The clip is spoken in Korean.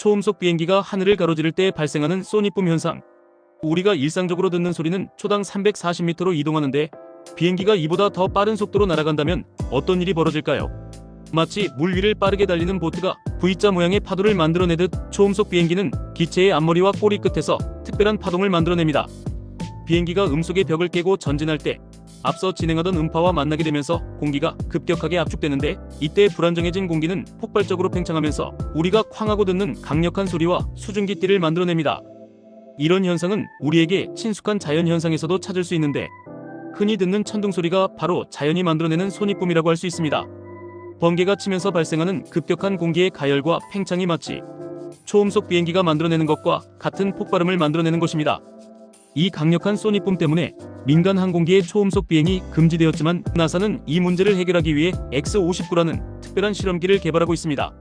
초음속 비행기가 하늘을 가로지를 때 발생하는 소니붐 현상. 우리가 일상적으로 듣는 소리는 초당 340m로 이동하는데 비행기가 이보다 더 빠른 속도로 날아간다면 어떤 일이 벌어질까요? 마치 물 위를 빠르게 달리는 보트가 V자 모양의 파도를 만들어내듯 초음속 비행기는 기체의 앞머리와 꼬리 끝에서 특별한 파동을 만들어냅니다. 비행기가 음속의 벽을 깨고 전진할 때 앞서 진행하던 음파와 만나게 되면서 공기가 급격하게 압축되는데 이때 불안정해진 공기는 폭발적으로 팽창하면서 우리가 쾅 하고 듣는 강력한 소리와 수증기띠를 만들어냅니다. 이런 현상은 우리에게 친숙한 자연 현상에서도 찾을 수 있는데 흔히 듣는 천둥 소리가 바로 자연이 만들어내는 소니붐이라고 할 수 있습니다. 번개가 치면서 발생하는 급격한 공기의 가열과 팽창이 마치 초음속 비행기가 만들어내는 것과 같은 폭발음을 만들어내는 것입니다. 이 강력한 소니붐 때문에 민간 항공기의 초음속 비행이 금지되었지만 나사는 이 문제를 해결하기 위해 X-59라는 특별한 실험기를 개발하고 있습니다.